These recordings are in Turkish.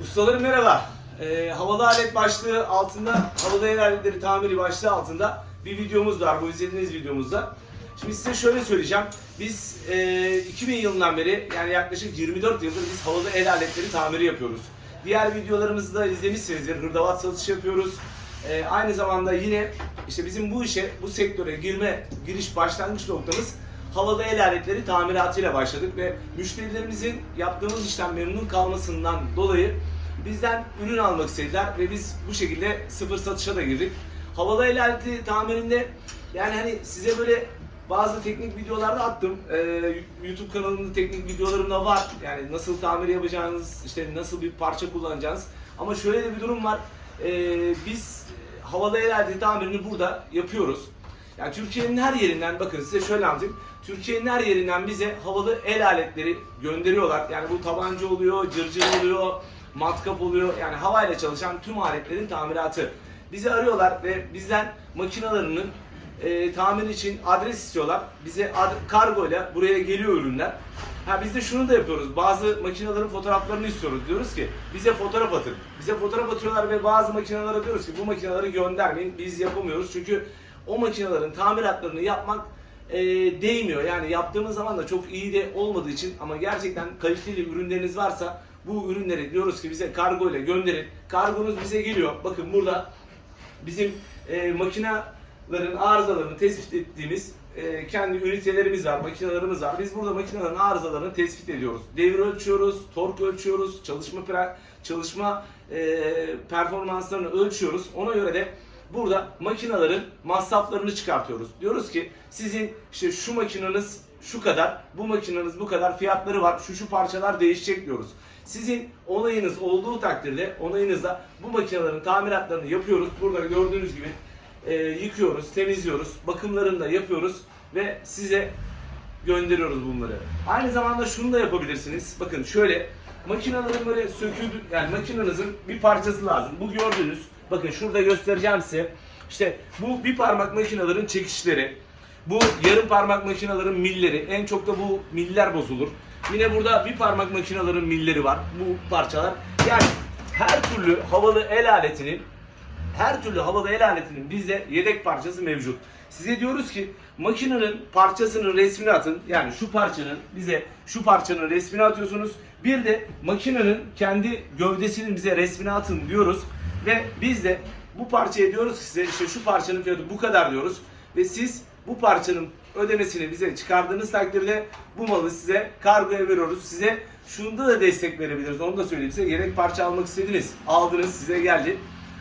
Ustalarım merhaba. Ee, havalı alet başlığı altında, havalı el aletleri tamiri başlığı altında bir videomuz var. Bu izlediğiniz videomuzda. Şimdi size şöyle söyleyeceğim. Biz e, 2000 yılından beri yani yaklaşık 24 yıldır biz havalı el aletleri tamiri yapıyoruz. Diğer videolarımızı da izlemişsinizdir. Hırdavat satışı yapıyoruz. Ee, aynı zamanda yine işte bizim bu işe, bu sektöre girme, giriş başlangıç noktamız havalı el aletleri tamiratıyla başladık ve müşterilerimizin yaptığımız işten memnun kalmasından dolayı bizden ürün almak istediler ve biz bu şekilde sıfır satışa da girdik. Havalı el aleti tamirinde yani hani size böyle bazı teknik videolarda attım. Ee, YouTube kanalımda teknik videolarım da var. Yani nasıl tamir yapacağınız, işte nasıl bir parça kullanacağınız. Ama şöyle de bir durum var. Ee, biz havalı el aleti tamirini burada yapıyoruz. Yani Türkiye'nin her yerinden bakın size şöyle anlatayım. Türkiye'nin her yerinden bize havalı el aletleri gönderiyorlar. Yani bu tabanca oluyor, cırcır oluyor, matkap oluyor. Yani havayla çalışan tüm aletlerin tamiratı. Bizi arıyorlar ve bizden makinalarının e, tamir için adres istiyorlar. Bize ad- kargo ile buraya geliyor ürünler. Ha biz de şunu da yapıyoruz. Bazı makinelerin fotoğraflarını istiyoruz. Diyoruz ki bize fotoğraf atın. Bize fotoğraf atıyorlar ve bazı makinelere diyoruz ki bu makineleri göndermeyin. Biz yapamıyoruz. Çünkü o makinelerin tamiratlarını yapmak e, değmiyor. Yani yaptığımız zaman da çok iyi de olmadığı için ama gerçekten kaliteli ürünleriniz varsa bu ürünleri diyoruz ki bize kargo ile gönderin. Kargonuz bize geliyor. Bakın burada bizim e, makinelerin arızalarını tespit ettiğimiz e, kendi ünitelerimiz var, makinalarımız var. Biz burada makinelerin arızalarını tespit ediyoruz. Devir ölçüyoruz, tork ölçüyoruz, çalışma çalışma e, performanslarını ölçüyoruz. Ona göre de burada makinelerin masraflarını çıkartıyoruz. Diyoruz ki sizin işte şu makineniz şu kadar, bu makineniz bu kadar fiyatları var, şu şu parçalar değişecek diyoruz. Sizin onayınız olduğu takdirde onayınızla bu makinelerin tamiratlarını yapıyoruz. Burada gördüğünüz gibi e, yıkıyoruz, temizliyoruz, bakımlarını da yapıyoruz ve size gönderiyoruz bunları. Aynı zamanda şunu da yapabilirsiniz. Bakın şöyle makinelerin böyle söküldü yani makinenizin bir parçası lazım. Bu gördüğünüz bakın şurada göstereceğim size. İşte bu bir parmak makinelerin çekişleri. Bu yarım parmak makinelerin milleri. En çok da bu miller bozulur. Yine burada bir parmak makinelerin milleri var. Bu parçalar. Yani her türlü havalı el aletinin her türlü havalı el aletinin bizde yedek parçası mevcut. Size diyoruz ki makinenin parçasının resmini atın. Yani şu parçanın bize şu parçanın resmini atıyorsunuz. Bir de makinenin kendi gövdesinin bize resmini atın diyoruz. Ve biz de bu parçaya diyoruz ki size işte şu parçanın fiyatı bu kadar diyoruz. Ve siz bu parçanın ödemesini bize çıkardığınız takdirde bu malı size kargoya veriyoruz. Size şunda da destek verebiliriz. Onu da söyleyeyim size. Yedek parça almak istediniz. Aldınız size geldi.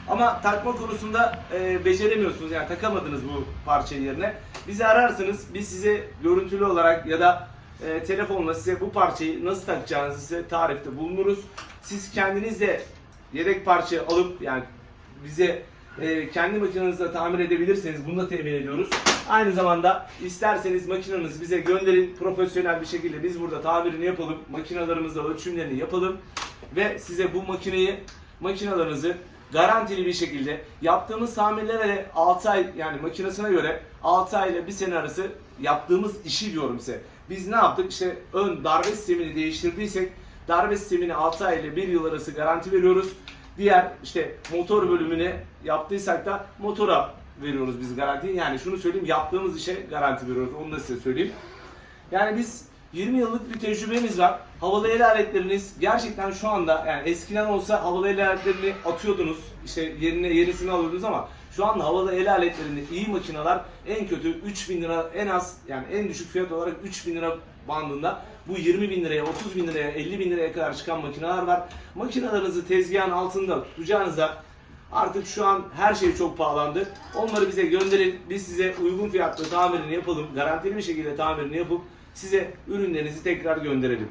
Ama takma konusunda e, beceremiyorsunuz yani takamadınız bu parçayı yerine. Bizi ararsınız biz size görüntülü olarak ya da e, telefonla size bu parçayı nasıl takacağınızı size tarifte bulunuruz. Siz kendiniz de yedek parça alıp yani bize e, kendi makinenizle tamir edebilirseniz bunu da temin ediyoruz. Aynı zamanda isterseniz makinenizi bize gönderin profesyonel bir şekilde biz burada tamirini yapalım. Makinalarımızda ölçümlerini yapalım ve size bu makineyi makinalarınızı garantili bir şekilde yaptığımız tamirlere de 6 ay yani makinesine göre 6 ay ile 1 sene arası yaptığımız işi diyorum size. Biz ne yaptık? İşte ön darbe sistemini değiştirdiysek darbe sistemini 6 ay ile 1 yıl arası garanti veriyoruz. Diğer işte motor bölümüne yaptıysak da motora veriyoruz biz garantiyi. Yani şunu söyleyeyim yaptığımız işe garanti veriyoruz. Onu da size söyleyeyim. Yani biz 20 yıllık bir tecrübemiz var. Havalı el aletleriniz gerçekten şu anda yani eskiden olsa havalı el aletlerini atıyordunuz. işte yerine yenisini alıyordunuz ama şu anda havalı el aletlerinde iyi makineler en kötü 3000 lira en az yani en düşük fiyat olarak 3000 lira bandında bu 20 bin liraya, 30 bin liraya, 50 bin liraya kadar çıkan makineler var. Makinelerinizi tezgahın altında tutacağınıza Artık şu an her şey çok pahalandı. Onları bize gönderin. Biz size uygun fiyatlı tamirini yapalım. Garantili bir şekilde tamirini yapıp size ürünlerinizi tekrar gönderelim.